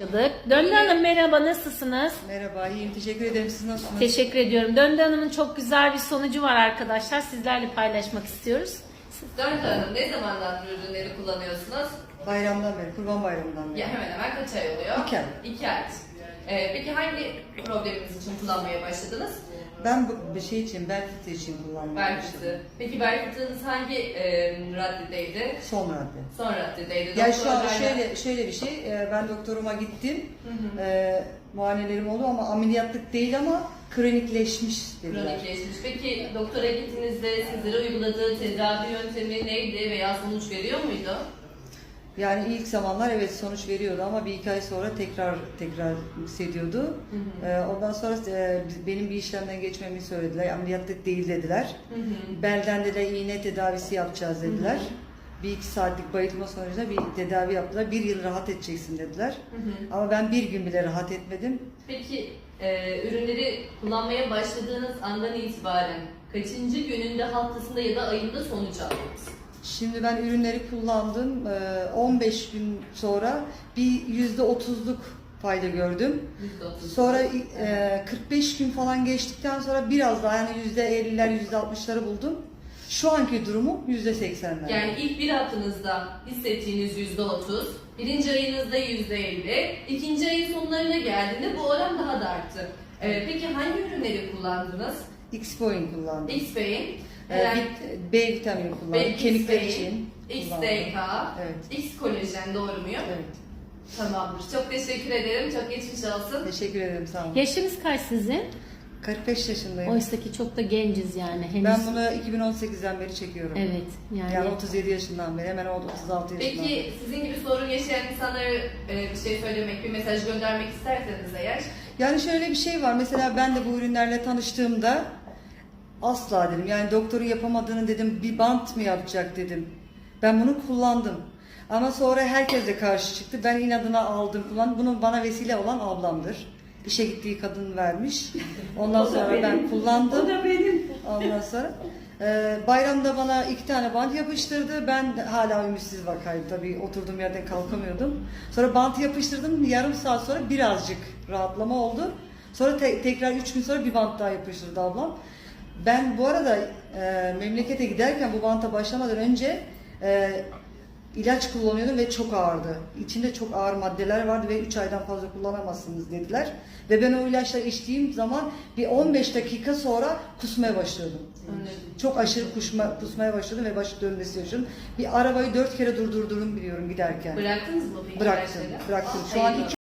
başladık. Döndü Hanım merhaba nasılsınız? Merhaba, iyiyim. Teşekkür ederim. Siz nasılsınız? Teşekkür ediyorum. Döndü Hanım'ın çok güzel bir sonucu var arkadaşlar. Sizlerle paylaşmak istiyoruz. Dört Hanım ne zamandan bu ürünleri kullanıyorsunuz? Bayramdan beri, Kurban Bayramından beri. Ya hemen hemen kaç ay oluyor? İki ay. İki ay. Ee, peki hangi probleminiz için kullanmaya başladınız? Ben bu bir şey için, bel fıtığı için kullanmaya Bel başladım. fıtığı. Peki bel fıtığınız hangi e, raddedeydi? Son madde. Son raddedeydi. Ya şu an Doktorlarla- şöyle, şöyle bir şey, e, ben doktoruma gittim, Hı hı. e, muayenelerim oldu ama ameliyatlık değil ama kronikleşmiş dediler. Kronikleşmiş. Peki doktora gittiğinizde sizlere uyguladığı tedavi yöntemi neydi veya sonuç veriyor muydu? Yani ilk zamanlar evet sonuç veriyordu ama bir iki ay sonra tekrar tekrar hissediyordu. Hı hı. E, ondan sonra e, benim bir işlemden geçmemi söylediler, ameliyatlık değil dediler. Hı hı. Belden de iğne tedavisi yapacağız dediler. Hı Bir iki saatlik bayılma sonucunda bir tedavi yaptılar. Bir yıl rahat edeceksin dediler. Hı hı. Ama ben bir gün bile rahat etmedim. Peki e, ürünleri kullanmaya başladığınız andan itibaren kaçıncı gününde, haftasında ya da ayında sonuç aldınız? Şimdi ben ürünleri kullandım. Ee, 15 gün sonra bir yüzde otuzluk fayda gördüm. %30. Sonra e, 45 gün falan geçtikten sonra biraz daha yani yüzde 50'ler yüzde 60'ları buldum. Şu anki durumum yüzde 80'ler. Yani ilk bir haftanızda hissettiğiniz yüzde otuz, birinci ayınızda yüzde elli, ikinci ayın sonlarına geldiğinde bu oran daha da arttı. Ee, peki hangi ürünleri kullandınız? X-Point kullandım. X-Beyin, Ee, B vitamini kullandım. Kemikler için kullandım. XDK, Evet. X kolajen doğru muyum? Evet. Tamamdır. Çok teşekkür ederim. Çok geçmiş olsun. Teşekkür ederim sağ olun. Yaşınız kaç sizin? 45 yaşındayım. Oysa ki çok da genciz yani. Henüz... Ben bunu 2018'den beri çekiyorum. Evet yani. Yani 37 yaşından beri, hemen oldu 36 yaşından beri. Peki sizin gibi sorun yaşayan insanlara e, bir şey söylemek, bir mesaj göndermek isterseniz eğer Yani şöyle bir şey var. Mesela ben de bu ürünlerle tanıştığımda asla dedim. Yani doktorun yapamadığını dedim. Bir bant mı yapacak dedim. Ben bunu kullandım. Ama sonra herkes de karşı çıktı. Ben inadına aldım kullandım. Bunun bana vesile olan ablamdır. İşe gittiği kadın vermiş. Ondan sonra ben kullandım. O da benim. Ondan sonra e, bayramda bana iki tane bant yapıştırdı. Ben hala ümitsiz vakaydım tabii oturduğum yerden kalkamıyordum. Sonra bantı yapıştırdım. Yarım saat sonra birazcık rahatlama oldu. Sonra te- tekrar üç gün sonra bir bant daha yapıştırdı ablam. Ben bu arada e, memlekete giderken bu banta başlamadan önce e, ilaç kullanıyordum ve çok ağırdı. İçinde çok ağır maddeler vardı ve 3 aydan fazla kullanamazsınız dediler. Ve ben o ilaçları içtiğim zaman bir 15 dakika sonra kusmaya başlıyordum. Çok aşırı kusma, kusmaya başladım ve başı dönmesi yaşadım. Bir arabayı dört kere durdurduğumu biliyorum giderken. bıraktınız mı peki Bıraktım, ilaçları? bıraktım. Şu an iki